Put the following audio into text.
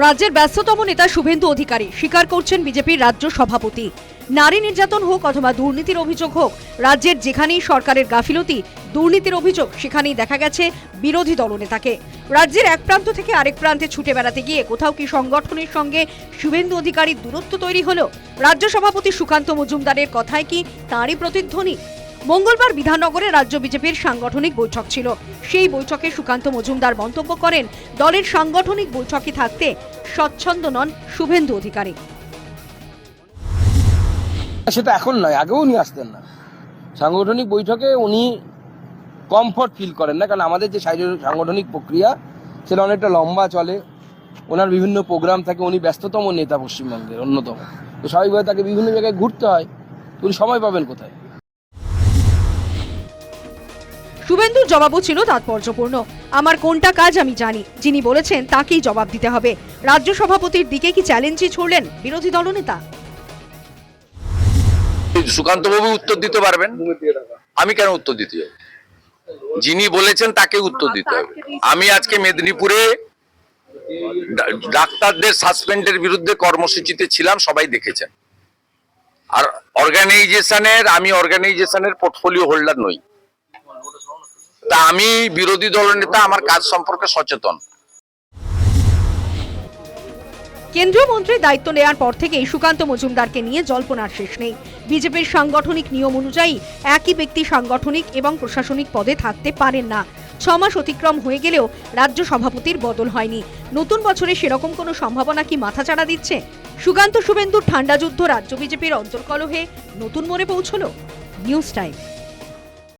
রাজ্যের ব্যস্ততম নেতা শুভেন্দু অধিকারী স্বীকার করছেন বিজেপির রাজ্য সভাপতি। নারী নির্যাতন হোক অথবা দুর্নীতির অভিযোগ হোক, রাজ্যের যেখানেই সরকারের গাফিলতি, দুর্নীতির অভিযোগ, সেখানেই দেখা গেছে বিরোধী দলনেতাকে। রাজ্যের এক প্রান্ত থেকে আরেক প্রান্তে ছুটে বেড়াতে গিয়ে কোথাও কি সংগঠনের সঙ্গে শুভেন্দু অধিকারীর দূরত্ব তৈরি হলো? রাজ্য সভাপতি সুকান্ত মজুমদারের কথায় কি তাঁরই প্রতিধ্বনি? মঙ্গলবার বিধাননগরে রাজ্য বিজেপির সাংগঠনিক বৈঠক ছিল। সেই বৈঠকে সুকান্ত মজুমদার মন্তব্য করেন, দলের সাংগঠনিক বৈঠকে থাকতে স্বচ্ছন্দ নন শুভেন্দু অধিকারী। সেটা এখন নয়, আগেও উনি আসতেন না। সাংগঠনিক বৈঠকে উনি কমফর্ট ফিল করেন না, কারণ আমাদের যে সাংগঠনিক প্রক্রিয়া, সেটা অনেকটা লম্বা চলে। ওনার বিভিন্ন প্রোগ্রাম থাকে, উনি ব্যস্ততম নেতা পশ্চিমবঙ্গের অন্যতম। তো স্বাভাবিকভাবে তাকে বিভিন্ন জায়গায় ঘুরতে হয়। উনি সময় পাবেন কোথায়? শুভেন্দুর জবাবও ছিল তাৎপর্যপূর্ণ। আমার কোনটা কাজ আমি জানি। যিনি বলেছেন তাকেই জবাব দিতে হবে। রাজ্য সভাপতির দিকে কি চ্যালেঞ্জই ছড়লেন বিরোধী দলনেতা? সুকান্ত বাবু উত্তর দিতে পারবেন? আমি কেন উত্তর দিতে যাব? যিনি বলেছেন তাকে উত্তর দিতে হবে। আমি আজকে মেদিনীপুরে ডাক্তারদের সাসপেন্ডের বিরুদ্ধে কর্মসূচিতে ছিলাম, সবাই দেখেছেন। আর অর্গানাইজেশনের আমি অর্গানাইজেশনের পোর্টফোলিও হোল্ডার নই। তা আমি বিরোধী দলনেতা আমার কাজ সম্পর্কে সচেতন। কেন্দ্রীয় মন্ত্রীর দায়িত্ব নেওয়ার পর থেকেই সুকান্ত মজুমদারকে নিয়ে জল্পনার শেষ নেই। বিজেপির সাংগঠনিক নিয়ম অনুযায়ী একই ব্যক্তি সাংগঠনিক এবং প্রশাসনিক পদে থাকতে পারেন না। ছ মাস অতিক্রম হয়ে গেলেও রাজ্য সভাপতির বদল হয়নি। নতুন বছরে সেরকম কোনো সম্ভাবনা কি মাথাচাড়া দিচ্ছে? সুকান্ত শুভেন্দুর ঠান্ডা যুদ্ধ রাজ্য বিজেপির অন্তর্কলহে নতুন মোড়ে পৌঁছলো? News time.